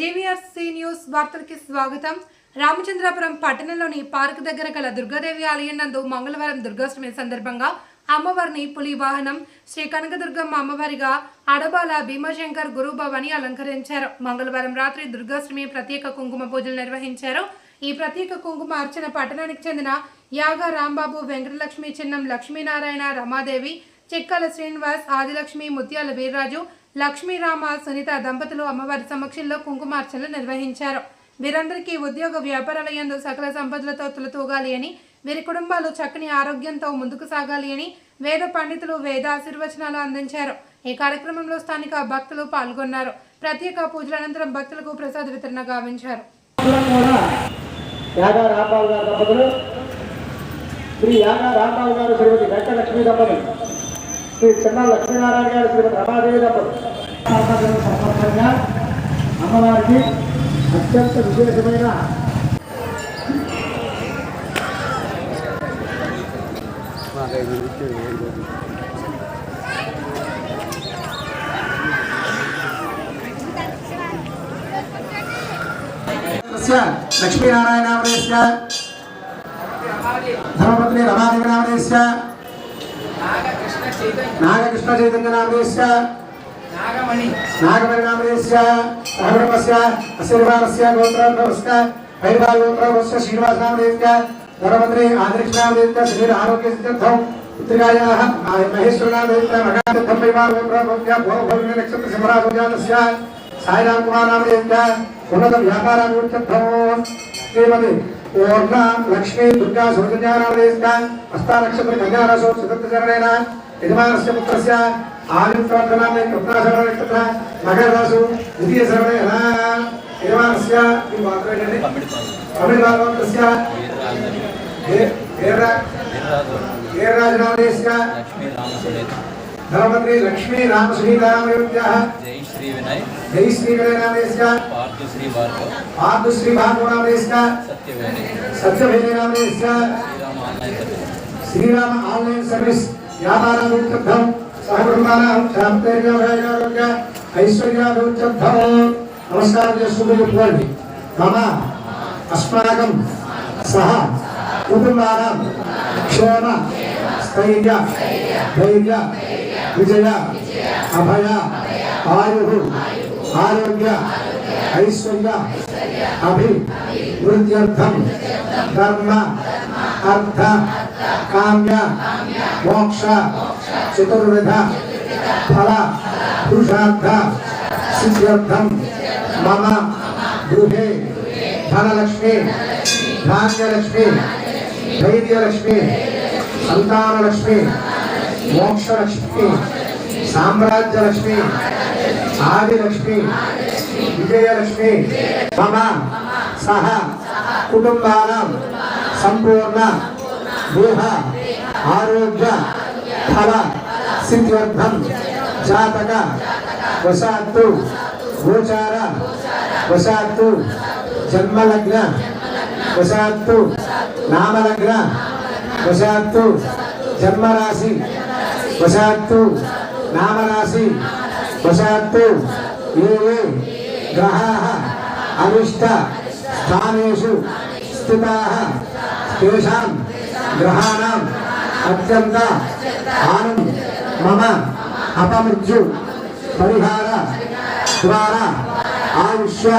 GVRC news వార్తలకి స్వాగతం. రామచంద్రాపురం పట్టణంలోని park దగ్గర గల దుర్గాదేవి ఆలయం నందు మంగళవారం దుర్గాష్టమి సందర్భంగా అమ్మవారిని పులి వాహనం శ్రీ కనకదుర్గమ్మ అమ్మవారిగా అడబాల భీమశంకర్ గురుభవని అలంకరించారు. మంగళవారం రాత్రి దుర్గాష్టమి ప్రత్యేక కుంకుమ పూజలు నిర్వహించారు. ఈ ప్రత్యేక కుంకుమ అర్చన పట్టణానికి చెందిన యాగ రాంబాబు వెంకటలక్ష్మి చిన్నం లక్ష్మీనారాయణ రమాదేవి చిక్కల శ్రీనివాస్ ఆదిలక్ష్మి ముత్యాల వీర్రాజు లక్ష్మీరామ సునీత దంపతులు అమ్మవారి సమక్షంలో కుంకుమార్చనలు నిర్వహించారు. వీరందరికీ ఉద్యోగ వ్యాపారాల యందు సకల సంపదలతో తులతూగాలి అని వీరి కుటుంబాలు చక్కని ఆరోగ్యంతో ముందుకు సాగాలి అని వేద పండితులు వేద ఆశీర్వచనాలు అందించారు. ఈ కార్యక్రమంలో స్థానిక భక్తులు పాల్గొన్నారు. ప్రత్యేక పూజల అనంతరం భక్తులకు ప్రసాద వితరణ గావించారు. శ్రీ యాగా రాంబాబు గారు శ్రీమతి వెంకట దంపతులు. శ్రీ చిన్న లక్ష్మీనారాయణ గారు శ్రీమతి రమాదేవి దంపతులు ఆరాధనకు సందర్భంగా అమ్మవారికి అత్యంత విశేషమైన లక్ష్మీనారాయణామదేశ్య ధర్మపత్ని రమాదేవినామదేశ్య నాగకృష్ణ చైతన్య నాగకృష్ణ చైతన్యనామదేశ్య నాగమణి నాగపరిణామదేశ్య సహకుటుంబస్య అశ్వనివారస్య గోత్రోద్భవస్య వైర్వాగోత్రోభవస్య శ్రీనివాసనామదేశ్య ధర్మపత్ని ఆదరిక్షనామదేశ్య శరీర ఆరోగ్య సిద్ధార్థం పుత్రికాయాः మహేశ్వరనామదేశ్య మగాసిద్ధం వైర్వాగోత్రోభవస్య భోగభోగిని నక్షత్ర సాయిరామ్ కుమార్ నామదేశ్య ఉన్నత వ్యాపారాభివృద్ధ్యర్థం శ్రీమతి పూర్ణ లక్ష్మీ దుర్గా సౌజన్యానామదేశ్య హస్తానక్షత్ర यजमानस्य पुत्रस्य आदिप्रार्थनामे कृत्नाशरणे तत्र मकररासु द्वितीयशरणे यजमानस्य किं वाक्रेणे अमृतस्य वीरराजनादेस्य धनमन्त्री लक्ष्मी रामसुनीतारामयोग्याः जय श्री विनय जय श्री विनय नामेस्य पार्थ श्री भार्गव पार्थ श्री भार्गव नामेस्य सत्य विनय सत्य विनय नामेस्य श्री राम ऑनलाइन सर्विस వ్యాపారాభివృద్ధ్యర్థం సహకుటుంబానాం శాంతైర్యారోగ్య ఐశ్వర్యాభివృద్ధ్యర్థం నమస్కారం చేసుకుంటూ చెప్పుకోండి మమ అస్మాకం సహ కుటుంబానాం క్షేమ స్థైర్య ధైర్య విజయ అభయ ఆయు ఆరోగ్య ఐశ్వర్య అభివృద్ధ్యర్థం ధర్మ అర్థ కామ్య మోక్ష చతుర్విధ ఫల పురుషార్థ సిద్ధ్యర్థం మమ గృహే ధనలక్ష్మి ధాన్యలక్ష్మి ధైర్యలక్ష్మి సంతానలక్ష్మి మోక్షలక్ష్మి సామ్రాజ్యలక్ష్మి ఆదిలక్ష్మి విజయలక్ష్మి మమ సహ కుటుంబానం संपूर्ण देह, आरोग्य, फल, सिद्धिवर्धन, जातक वशात् गोचार वशात् जन्मलग्न वशात् नामलग्न वशात् जन्मराशि वशात् नामराशि वशात् ये ये, ग्रहाः अनिष्ट स्थानेषु, स्थिताः। తేషాం గ్రహాణం అత్యంత ఆనంద మమ అపమృత్యు పరిహార ద్వారా ఆయుష్య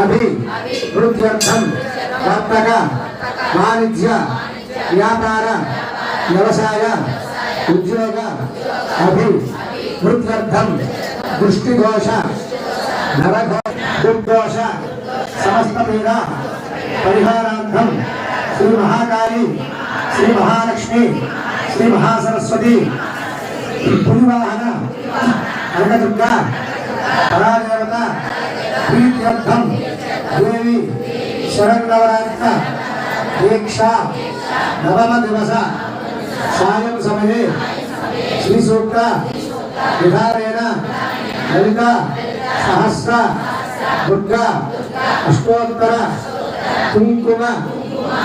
అభివృద్ధ్యర్థం వర్తక వాణిజ్య వ్యాపార వ్యవసాయ ఉద్యోగ అభివృద్ధ్యర్థం దృష్టిదోష నరఘో దుర్దోష సమస్త మీద పరిహారార్థం श्री महाकाली, श्री महालक्ष्मी, श्री महासरस्वती पुलिवाहन अनगदुर्गा परादेवता प्रीत्यर्थम देवी शरण्णवरात्र दीक्षा नवम दिवस सायं समये, श्रीसूक्त विधारेण ललिता, सहस्र, दुर्गा, अष्टोत्तर కుంకుమ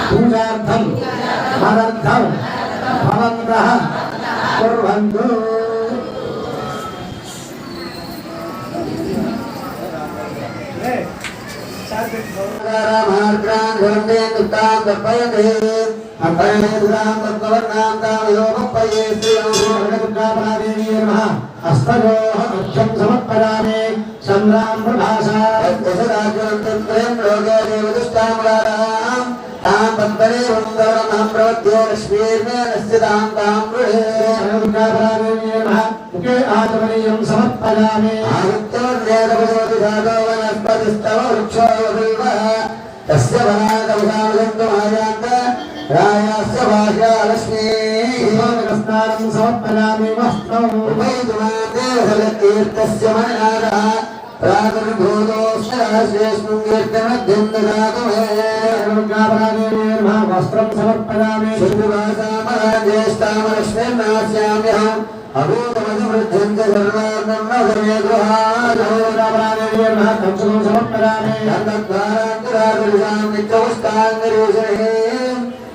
పూజార్థం మదర్థం భవంతః కుర్వంతు Hey. రామార్గ్రాన్ దుఃఖాం దర్పయతే అభయదురాం తత్వవర్ణాం తామయోపయే నమః అక్షం సంగ్రాం ప్రభాసా దశరాజ్యం లోకే దేవదుష్టాములారాం తాం పద్మనే వందరమహం ప్రవద్యో లక్ష్మీర్మే నశ్చితాం తాం గృహే ముఖే ఆచమనీయం సమర్పయామి ఆదిత్యోర్వేదవదోదిధాతో వనస్పతిస్తవ వృక్షో బిల్వః తస్య వనాదముదామయంతమాయాంత రాయాస్య భాషా లక్ష్మీ స్నానం సమర్పయామి వస్త్రం ఉపయుతుమాదేవలకీర్తస్య మనారः ప్రాదుర్భూతోస్మిన్ కీర్తనద్యం దదాతు మే వస్త్రం సమర్పయామి శుభవాసామరాజ్యేష్టామలక్ష్మీర్నాస్యామ్యహం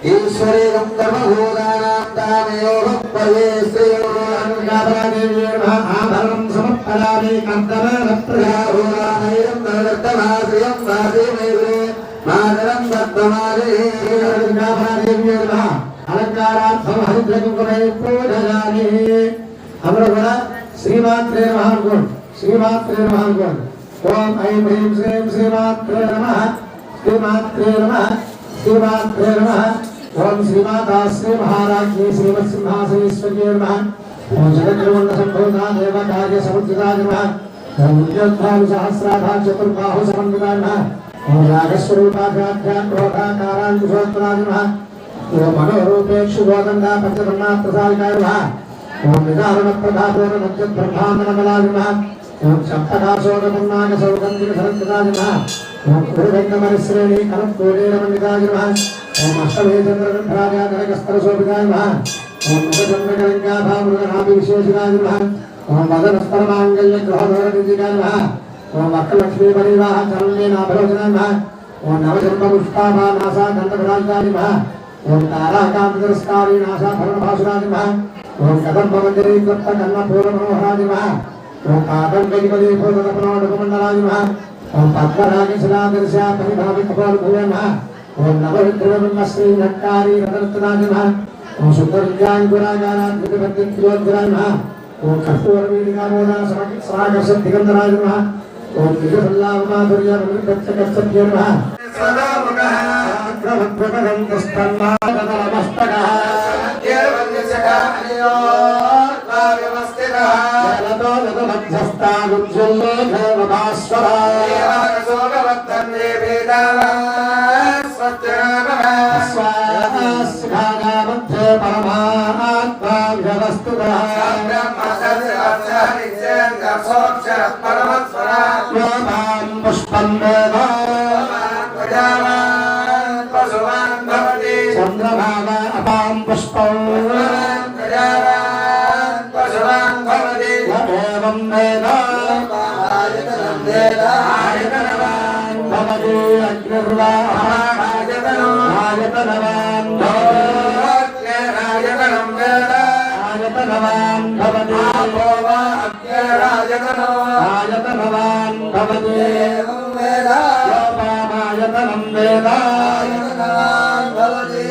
అభూతమధివృద్ధ్యం చ సర్వార్ణం నగరే గృహాదేవీర్మః కంసుకం సమర్పయామి దంతద్వారాంతరాదృశాం నిత్యవస్తాంగరీషణే ఈశ్వరీయం కర్మభూతానాం తామయోగపదే అలంకారార్థం హరిద్రకుంకుమై పూజయామి అందరూ కూడా శ్రీమాత్రే నమ. అనుకోండి శ్రీమాత్రే నమ. అనుకోండి ఓం ఐం హ్రీం శ్రీం శ్రీమాత్రే నమ. శ్రీమాత్రే నమ. శ్రీమాత్రే ఓం శ్రీమాతా శ్రీ మహారాజ్ఞి శ్రీమత్ సింహాసనేశ్వర్యే నమః ఓం జగద్రమండ సంభూతా దేవకార్య సముద్రితాయ నమః ఓం ఉద్యోద్భాను సహస్రాభా చతుర్బాహు సమన్వితాయ నమః ఓం రాగస్వరూపాభ్యాభ్యాం క్రోధాకారాంకుశోత్తరాయ నమః ఓం మనోరూపేక్షు గోదండా పంచవర్ణా ప్రసాదికాయ నమః ఓం సౌగంధిక సరంకృతాయ ఓం కురుగంగమరిశ్రేణి కనత్కోడేర మండితాయ నమః ఓం అష్టమే చంద్రగంధరాజ కనకస్తరశోభితాయ ఓం ముఖచంద్రకలింగాభామృగనాభి విశేషితాయ ఓం వదనస్తరమాంగళ్య గృహధోరణిజికాయ ఓం వక్రలక్ష్మీ పరివాహ ఓం ఓం తారాకాంతరస్కారీ నాసా ఓం పాదంగజపదే పూర్ణతపనోడకమండలాయ నమః ఓం పద్మరాజశిలాదర్శా పరిభావి కపాలభూయ నమః ఓం నవరుద్రబ్రహ్మ శ్రీ నట్కారీ రతరత్నాయ నమః ఓం శుద్ధవిద్యాంకురాగారాద్వితభద్రంకురాయ నమః ఓం కర్పూరవీడికామోదా సమాకర్ష దిగంధరాయ నమః ఓం దిగసల్లాభమాధుర్య ప్రత్యక్ష నమః సదాముఖం దుస్తన్మాదమస్తకః జలతో మధ్యస్థానుజ్వల్లో దేవతాస్వరా ఆయతనవాన్ భవతి ఆయతనవాన్ భవతి ఆయతనవాన్ భవతి యోపామాయతనం వేద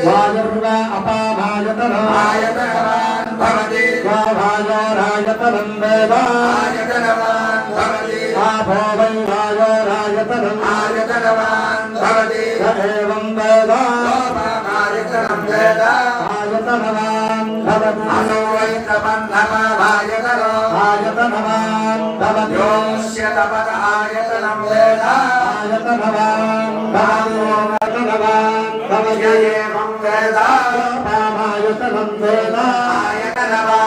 వాయుర్వ అపామాయతనం వాభాయోరాయతనం వేద ఆభో వై వాయోరాయతనం య ఆయతనవాన్ భవతి ఆయతనవాన్ భవతి ఆయతనం వేద ఆయతనవాన్ భవతి ఆయతనవాన్ భవతి ఏవం వేద యోపామాయతనం వేద ఆయతనవాన్ భవతి